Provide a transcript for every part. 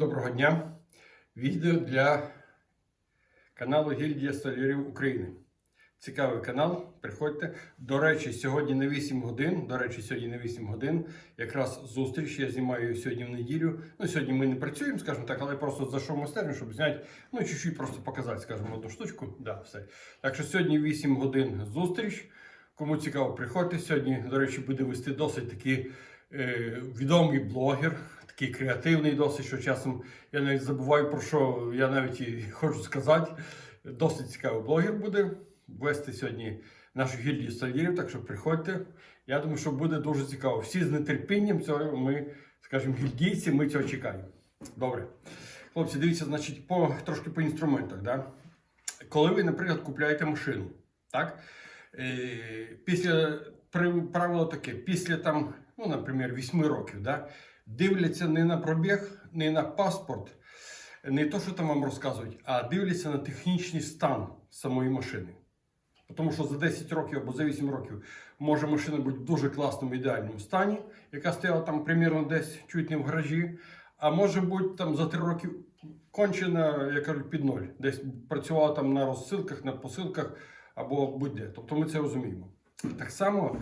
доброго дня. Відео для каналу Гільдія Столярів України. Цікавий канал. Приходьте. До речі, сьогодні на 8 годин. До речі, сьогодні на 8 годин. Якраз зустріч. Я знімаю сьогодні в неділю. Ну, сьогодні ми не працюємо, скажімо так, але просто зайшов майстерню, щоб зняти, ну, чуть-чуть просто показати, скажімо, одну штучку. Да, все. Так що сьогодні 8 годин зустріч. Кому цікаво, приходьте. Сьогодні, до речі, буде вести досить такий е, відомий блогер, такий креативний, досить, що часом я навіть забуваю про що я навіть і хочу сказати. Досить цікавий блогер буде вести сьогодні нашу гільдію столярів, так що приходьте. Я думаю, що буде дуже цікаво. Всі з нетерпінням цього ми, скажімо, гільдійці, ми цього чекаємо. Добре. Хлопці, дивіться, значить, по, трошки по інструментах. Да? Коли ви, наприклад, купляєте машину, так? Е, після правило таке, після там, ну, наприклад, 8 років, да, дивляться не на пробіг, не на паспорт, не то, що там вам розказують, а дивляться на технічний стан самої машини. Тому що за 10 років або за 8 років може машина бути в дуже класному ідеальному стані, яка стояла там примірно десь чуть не в гаражі, а може бути там за 3 роки кончена, як кажуть, під ноль. Десь працювала там на розсилках, на посилках або будь-де. Тобто ми це розуміємо. Так само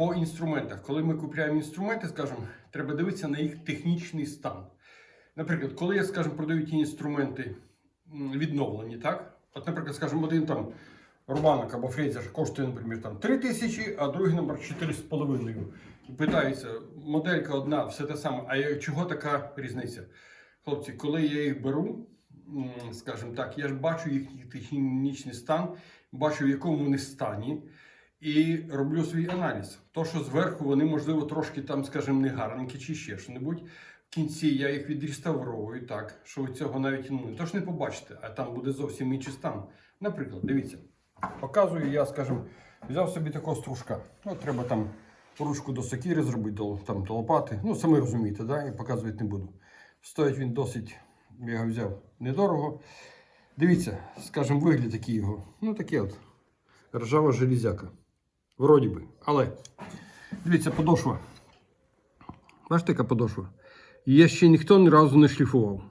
по інструментах. Коли ми купуємо інструменти, скажімо, треба дивитися на їх технічний стан. Наприклад, коли я, скажімо, продаю ті інструменти відновлені, так? От, наприклад, скажімо, один там рубанок або фрезер коштує, наприклад, там 3 тисячі, а другий номер 4,5. І питаються, моделька одна, все те саме, а чого така різниця? Хлопці, коли я їх беру, скажімо так, я ж бачу їхній технічний стан, бачу, в якому вони стані, і роблю свій аналіз. То, що зверху вони, можливо, трошки там, скажімо, негарненькі чи ще що-небудь. В кінці я їх відреставровую так, що цього навіть ну, то ж не побачите, а там буде зовсім інший стан. Наприклад, дивіться, показую я, скажімо, взяв собі такого стружка. Ну, треба там ручку до сокири зробити, до, там, до лопати. Ну, самі розумієте, да? і показувати не буду. Стоїть він досить, я його взяв недорого. Дивіться, скажімо, вигляд такий його. Ну, таке от. Ржава железяка. Вроді би. Але дивіться, подошва. Бачите, яка подошва? Її ще ніхто ні разу не шліфував.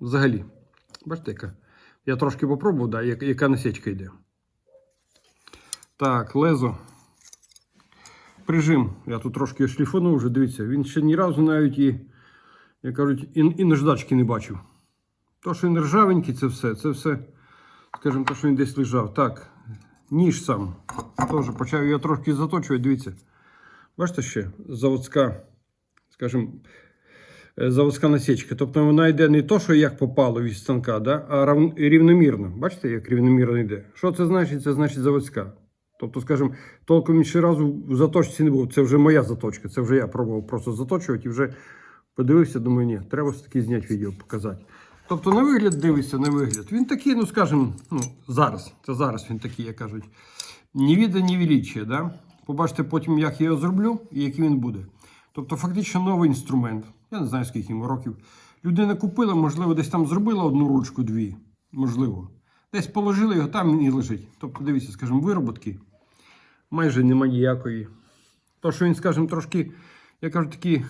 Взагалі. Бачите, яка? Я трошки попробував, да, яка, насічка йде. Так, лезо. Прижим. Я тут трошки його шліфанув вже, дивіться, він ще ні разу навіть і, як кажуть, і, і наждачки не бачив. То, що він ржавенький, це все. Це все, скажімо, то, що він десь лежав. Так, ніж сам. Теж почав його трошки заточувати, дивіться. Бачите ще, заводська, скажімо, е, заводська насічка. Тобто вона йде не то, що як попало від станка, да? а рівномірно. Бачите, як рівномірно йде? Що це значить? Це значить заводська. Тобто, скажімо, толком ще разу в заточці не був. Це вже моя заточка. Це вже я пробував просто заточувати і вже подивився, думаю, ні, треба все-таки зняти відео, показати. Тобто, на вигляд дивишся, на вигляд. Він такий, ну скажімо, ну, зараз. Це зараз він такий, як кажуть. Ні віда, ні величия, да? Побачите потім, як я його зроблю і який він буде. Тобто, фактично новий інструмент. Я не знаю, скільки йому років. Людина купила, можливо, десь там зробила одну ручку, дві. Можливо. Десь положили його, там і лежить. Тобто, дивіться, скажімо, вироботки майже немає ніякої. То, що він, скажімо, трошки, я кажу, такі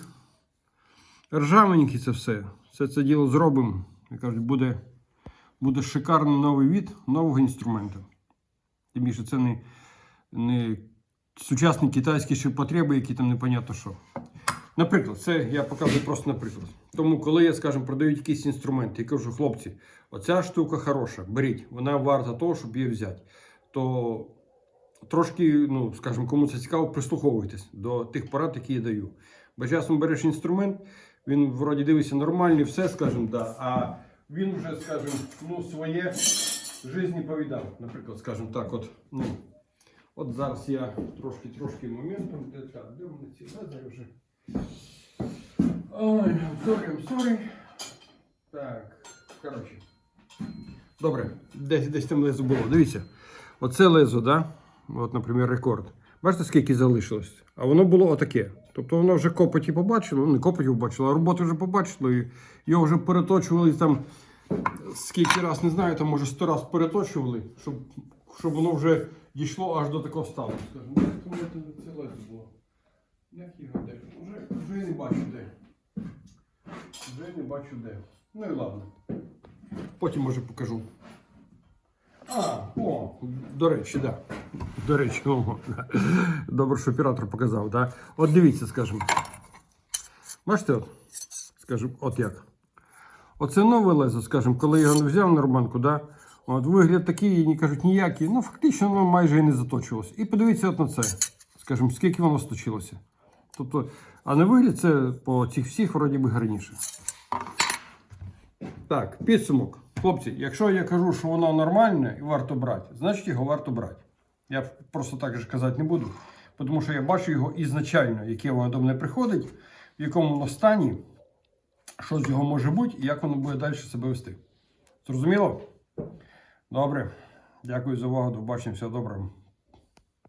ржавенькі це все. Все це діло зробимо. Я кажу, буде, буде шикарний новий від нового інструменту. Тим більше це не, не сучасні китайські ще потреби, які там непонятно що. Наприклад, це я показую просто наприклад. Тому, коли я, скажімо, продаю якийсь інструмент, я кажу, хлопці, оця штука хороша, беріть, вона варта того, щоб її взяти. То трошки, ну, скажімо, кому це цікаво, прислуховуйтесь до тих порад, які я даю. Бо часом береш інструмент, він вроді дивиться нормальний, все, скажімо, да, а він вже, скажімо, ну, своє житті повідав. Наприклад, скажімо так, от, ну, от зараз я трошки, трошки моментом, де, так, де в мене ці лазери вже. Ой, sorry, sorry. Так, коротше. Добре, десь, десь там лезо було. Дивіться. Оце лезо, да? От, наприклад, рекорд. Бачите, скільки залишилось? А воно було отаке. Тобто воно вже копоті побачило, ну не копоті побачило, а роботи вже побачило. І його вже переточували там скільки раз, не знаю, там може сто раз переточували, щоб, щоб воно вже дійшло аж до такого стану. Як тому це- лезо було. Як його де? Вже, вже не бачу де. Вже не бачу де. Ну і ладно. Потім може покажу. А, о, до речі, да. До речі, о, да. добре, що оператор показав, да? От дивіться, скажімо. Бачите, от, скажімо, от як. Оце нове лезо, скажімо, коли я його взяв на рубанку, да? От вигляд такий, вони кажуть, ніякий. Ну, фактично, воно майже і не заточилось. І подивіться от на це. Скажімо, скільки воно сточилося. Тобто, а на вигляд це по цих всіх вроді би гарніше. Так, підсумок. Хлопці, якщо я кажу, що воно нормальне і варто брати, значить його варто брати. Я просто так же казати не буду, тому що я бачу його ізначально, яке воно до мене приходить, в якому воно стані, що з його може бути і як воно буде далі себе вести. Зрозуміло? Добре. Дякую за увагу. До побачення. Всього доброго.